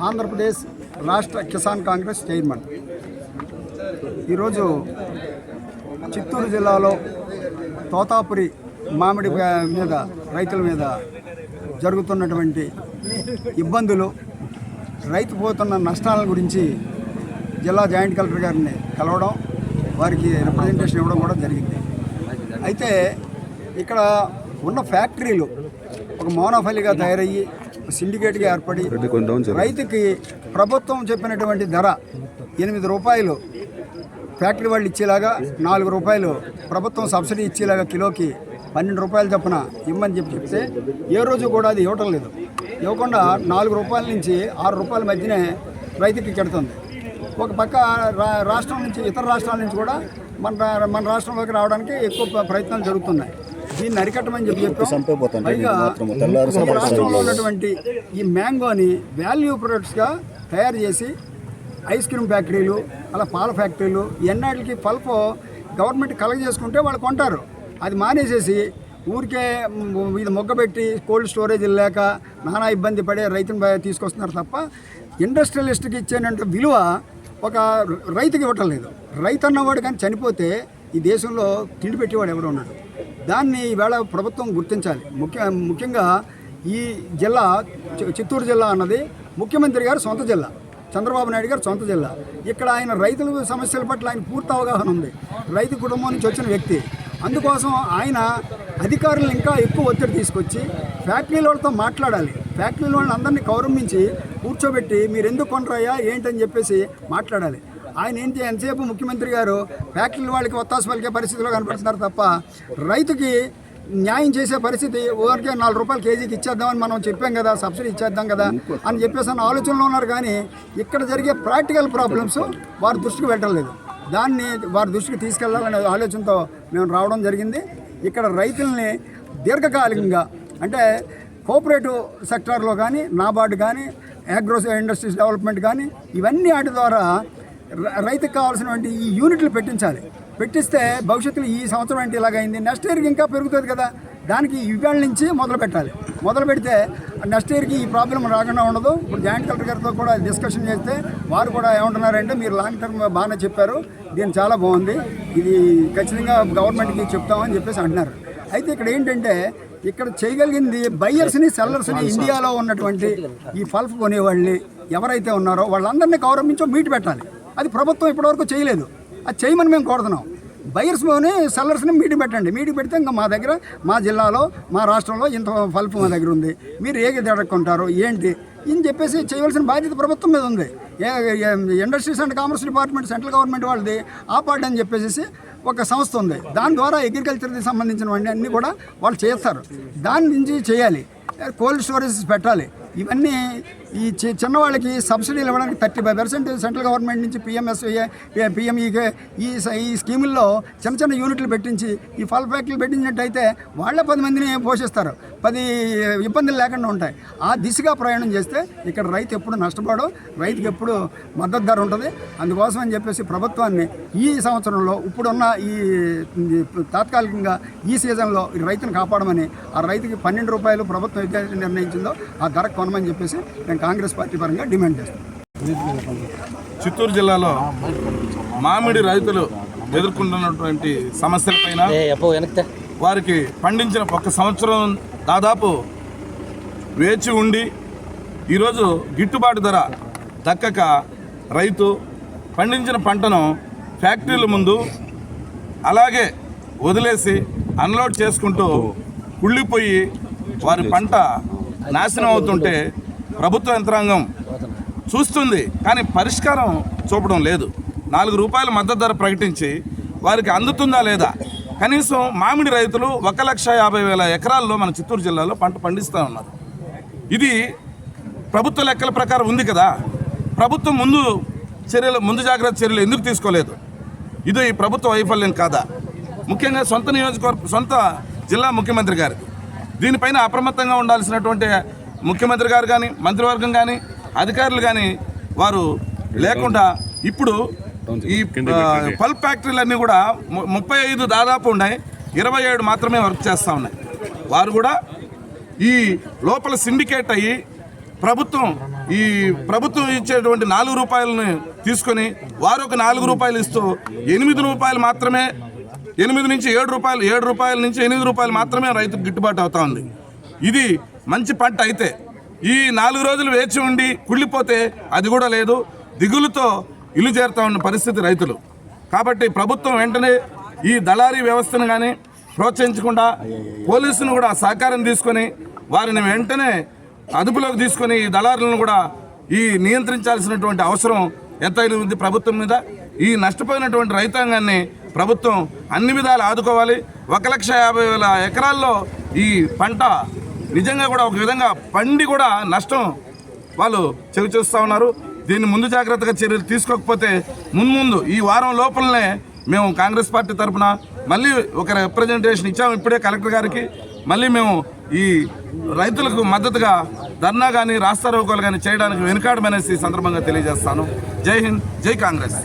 ఆంధ్రప్రదేశ్ రాష్ట్ర కిసాన్ కాంగ్రెస్ చైర్మన్ ఈరోజు చిత్తూరు జిల్లాలో తోతాపురి మామిడి మీద రైతుల మీద జరుగుతున్నటువంటి ఇబ్బందులు రైతు పోతున్న నష్టాల గురించి జిల్లా జాయింట్ కలెక్టర్ గారిని కలవడం వారికి రిప్రజెంటేషన్ ఇవ్వడం కూడా జరిగింది. అయితే ఇక్కడ ఉన్న ఫ్యాక్టరీలు ఒక మోనోఫలిగా తయారయ్యి సిండికేట్గా ఏర్పడి రైతుకి ప్రభుత్వం చెప్పినటువంటి ధర ఎనిమిది రూపాయలు ఫ్యాక్టరీ వాళ్ళు ఇచ్చేలాగా నాలుగు రూపాయలు ప్రభుత్వం సబ్సిడీ ఇచ్చేలాగా కిలోకి పన్నెండు రూపాయలు చొప్పున ఇమ్మని చెప్పి చెప్తే ఏ రోజు కూడా అది ఇవ్వటం లేదు. ఇవ్వకుండా నాలుగు రూపాయల నుంచి ఆరు రూపాయల మధ్యనే రైతుకి కెడుతుంది ఒక పక్క రా- రాష్ట్రం నుంచి ఇతర రాష్ట్రాల నుంచి కూడా మన రా- మన రాష్ట్రంలోకి రావడానికి ఎక్కువ ప్రయత్నాలు జరుగుతున్నాయి. దీన్ని అరికట్టమని చెప్పి చెప్పాం పైగా రాష్ట్రంలో ఉన్నటువంటి ఈ మ్యాంగోని వాల్యూ ప్రొడక్ట్స్గా తయారు చేసి ఐస్ క్రీమ్ ఫ్యాక్టరీలు అలా పాల ఫ్యాక్టరీలు ఎన్నాటికి పల్ప్ గవర్నమెంట్ కలెక్ట్ చేసుకుంటే వాళ్ళు కొంటారు. అది మానేసేసి ఊరికే ఇది మొగ్గబెట్టి కోల్డ్ స్టోరేజ్ లేక నానా ఇబ్బంది పడే రైతుని తీసుకొస్తున్నారు తప్ప ఇండస్ట్రియలిస్ట్కి ఇచ్చేనంత విలువ ఒక రైతుకి ఇవ్వటం లేదు. రైతు అన్నవాడు కానీ చనిపోతే ఈ దేశంలో తిండి పెట్టేవాడు ఎవరు ఉన్నాడు. దాన్ని ఈవేళ ప్రభుత్వం గుర్తించాలి. ముఖ్య ముఖ్యంగా ఈ జిల్లా చి- చిత్తూరు జిల్లా అన్నది ముఖ్యమంత్రి గారు సొంత జిల్లా. చంద్రబాబు నాయుడు గారు సొంత జిల్లా. ఇక్కడ ఆయన రైతుల సమస్యల పట్ల ఆయన పూర్తి అవగాహన ఉంది. రైతు కుటుంబం నుంచి వచ్చిన వ్యక్తి. అందుకోసం ఆయన అధికారులను ఇంకా ఎక్కువ ఒత్తిడి తీసుకొచ్చి ఫ్యాక్టరీల వాళ్ళతో మాట్లాడాలి. ఫ్యాక్టరీల వాళ్ళని అందరినీ గౌరవించి కూర్చోబెట్టి మీరు ఎందుకు కొనరాయా ఏంటని చెప్పేసి మాట్లాడాలి. ఆయన ఏం ఎంతసేపు ముఖ్యమంత్రి గారు ఫ్యాక్టరీల వాళ్ళకి ఒత్తాసు పలికే పరిస్థితిలో కనపడుతున్నారు తప్ప రైతుకి న్యాయం చేసే పరిస్థితి ఊరికే నాలుగు రూపాయలు కేజీకి ఇచ్చేద్దామని మనం చెప్పాం కదా సబ్సిడీ ఇచ్చేద్దాం కదా అని చెప్పేసి అన్న ఆలోచనలో ఉన్నారు కానీ ఇక్కడ జరిగే ప్రాక్టికల్ ప్రాబ్లమ్స్ వారి దృష్టికి వెళ్ళలేదు దాన్ని వారి దృష్టికి తీసుకెళ్ళాలనే ఆలోచనతో మేము రావడం జరిగింది. ఇక్కడ రైతుల్ని దీర్ఘకాలికంగా అంటే కోఆపరేటివ్ సెక్టార్లో కానీ నాబార్డు కానీ అగ్రో ఇండస్ట్రీస్ డెవలప్మెంట్ కానీ ఇవన్నీ వాటి ద్వారా రైతుకు కావాల్సినటువంటి ఈ యూనిట్లు పెట్టించాలి. పెట్టిస్తే భవిష్యత్తులో ఈ సంవత్సరం అంటే ఇలాగైంది. నెక్స్ట్ ఇయర్కి ఇంకా పెరుగుతుంది కదా. దానికి ఇవాళ నుంచి మొదలు పెట్టాలి. మొదలు పెడితే నెక్స్ట్ ఇయర్కి ఈ ప్రాబ్లం రాకుండా ఉండదు. ఇప్పుడు జాయింట్ కలెక్టర్ గారితో కూడా డిస్కషన్ చేస్తే వారు కూడా ఏమంటున్నారంటే మీరు లాంగ్ టర్మ్ బాగానే చెప్పారు. దీని చాలా బాగుంది. ఇది ఖచ్చితంగా గవర్నమెంట్కి చెప్తామని చెప్పేసి అంటున్నారు. అయితే ఇక్కడ ఏంటంటే ఇక్కడ చేయగలిగింది బయ్యర్స్ని సెల్లర్స్ని ఇండియాలో ఉన్నటువంటి ఈ పల్ప్ కొనేవాళ్ళని ఎవరైతే ఉన్నారో వాళ్ళందరినీ గౌరవించో మీట్ పెట్టాలి. అది ప్రభుత్వం ఇప్పటివరకు చేయలేదు. అది చేయమని మేము కోరుతున్నాం. బయర్స్లోని సెల్లర్స్ని మీటింగ్ పెట్టండి. మీటింగ్ పెడితే ఇంకా మా దగ్గర మా జిల్లాలో మా రాష్ట్రంలో ఇంత పల్పు మా దగ్గర ఉంది. మీరు ఏది కొంటారు ఏంటి? అని చెప్పేసి చేయవలసిన బాధ్యత ప్రభుత్వం మీద ఉంది. Industries and commerce department central government వాళ్ళది ఆపాడ్ అని చెప్పేసి ఒక సంస్థ ఉంది. దాని ద్వారా అగ్రికల్చర్కి సంబంధించినవన్నీ అన్నీ కూడా వాళ్ళు చేస్తారు. దాని నుంచి చేయాలి. కోల్డ్ స్టోరేజెస్ పెట్టాలి. ఇవన్నీ ఈ చి- చిన్నవాళ్ళకి సబ్సిడీలు ఇవ్వడానికి thirty five percent central government నుంచి పిఎంఎస్ఏ పిఎంఈకే ఈ ఈ స్కీముల్లో చిన్న చిన్న యూనిట్లు పెట్టించి ఈ ఫల్ ఫ్యాక్టరీలు పెట్టించినట్టయితే వాళ్ళే పది మందిని పోషిస్తారు. పది ఇబ్బందులు లేకుండా ఉంటాయి. ఆ దిశగా ప్రయాణం చేస్తే ఇక్కడ రైతు ఎప్పుడు నష్టపోవడం రైతుకి ఎప్పుడు మద్దతు ధర ఉంటుంది. అందుకోసం అని చెప్పేసి ప్రభుత్వాన్ని ఈ సంవత్సరంలో ఇప్పుడున్న ఈ తాత్కాలికంగా ఈ సీజన్లో ఈ రైతును కాపాడమని ఆ రైతుకి పన్నెండు రూపాయలు ప్రభుత్వం ఏదైతే నిర్ణయించిందో ఆ ధర కొనమని చెప్పేసి మేము కాంగ్రెస్ పార్టీ పరంగా డిమాండ్ చేస్తాం చిత్తూరు జిల్లాలో మామిడి రైతులు ఎదుర్కొంటున్నటువంటి సమస్యలపైన వారికి పండించిన ఒక సంవత్సరం దాదాపు వేచి ఉండి ఈరోజు గిట్టుబాటు ధర దక్కక రైతు పండించిన పంటను ఫ్యాక్టరీల ముందు అలాగే వదిలేసి అన్లోడ్ చేసుకుంటూ కుళ్ళిపోయి వారి పంట నాశనం అవుతుంటే ప్రభుత్వ యంత్రాంగం చూస్తుంది కానీ పరిష్కారం చూపడం లేదు. నాలుగు రూపాయల మద్దతు ధర ప్రకటించి వారికి అందుతుందా లేదా కనీసం మామిడి రైతులు ఒక లక్ష యాభై వేల ఎకరాల్లో మన చిత్తూరు జిల్లాలో పంట పండిస్తూ ఉన్నారు. ఇది ప్రభుత్వ లెక్కల ప్రకారం ఉంది కదా. ప్రభుత్వం ముందు చర్యలు ముందు జాగ్రత్త చర్యలు ఎందుకు తీసుకోలేదు? ఇది ప్రభుత్వ వైఫల్యం కాదా? ముఖ్యంగా సొంత నియోజకవర్గ సొంత జిల్లా ముఖ్యమంత్రి గారికి దీనిపైన అప్రమత్తంగా ఉండాల్సినటువంటి ముఖ్యమంత్రి గారు కానీ మంత్రివర్గం కానీ అధికారులు కానీ వారు లేకుండా ఇప్పుడు ఈ పల్ప్ ఫ్యాక్టరీలన్నీ కూడా ముప్పై ఐదు దాదాపు ఉన్నాయి. ఇరవై ఏడు మాత్రమే వర్క్ చేస్తూ ఉన్నాయి. వారు కూడా ఈ లోపల సిండికేట్ అయ్యి ప్రభుత్వం ఈ ప్రభుత్వం ఇచ్చేటువంటి నాలుగు రూపాయలని తీసుకొని వారు ఒక నాలుగు రూపాయలు ఇస్తూ ఎనిమిది రూపాయలు మాత్రమే ఎనిమిది నుంచి ఏడు రూపాయలు ఏడు రూపాయల నుంచి ఎనిమిది రూపాయలు మాత్రమే రైతుకు గిట్టుబాటు అవుతా ఉంది. ఇది మంచి పంట అయితే. ఈ నాలుగు రోజులు వేచి ఉండి కుళ్ళిపోతే అది కూడా లేదు. దిగులుతో ఇల్లు చేరుతా ఉన్న పరిస్థితి రైతులు. కాబట్టి ప్రభుత్వం వెంటనే ఈ దళారీ వ్యవస్థను కానీ ప్రోత్సహించకుండా పోలీసును కూడా సహకారం తీసుకొని వారిని వెంటనే అదుపులోకి తీసుకొని ఈ దళారులను కూడా ఈ నియంత్రించాల్సినటువంటి అవసరం ఎంతైనా ఉంది ప్రభుత్వం మీద. ఈ నష్టపోయినటువంటి రైతాంగాన్ని ప్రభుత్వం అన్ని విధాలు ఆదుకోవాలి. ఒక లక్ష యాభై వేల ఎకరాల్లో ఈ పంట నిజంగా కూడా ఒక విధంగా పండి కూడా నష్టం వాళ్ళు చవిచూస్తూ ఉన్నారు. దీన్ని ముందు జాగ్రత్తగా చర్యలు తీసుకోకపోతే ముందు ముందు ఈ వారం లోపలనే మేము కాంగ్రెస్ పార్టీ తరఫున మళ్ళీ ఒక రిప్రజెంటేషన్ ఇచ్చాము ఇప్పుడే కలెక్టర్ గారికి. మళ్ళీ మేము ఈ రైతులకు మద్దతుగా ధర్నా కానీ రాస్తారోకాలు కానీ చేయడానికి వెనుకాడమనేసి సందర్భంగా తెలియజేస్తాను. జై హింద్ జై కాంగ్రెస్.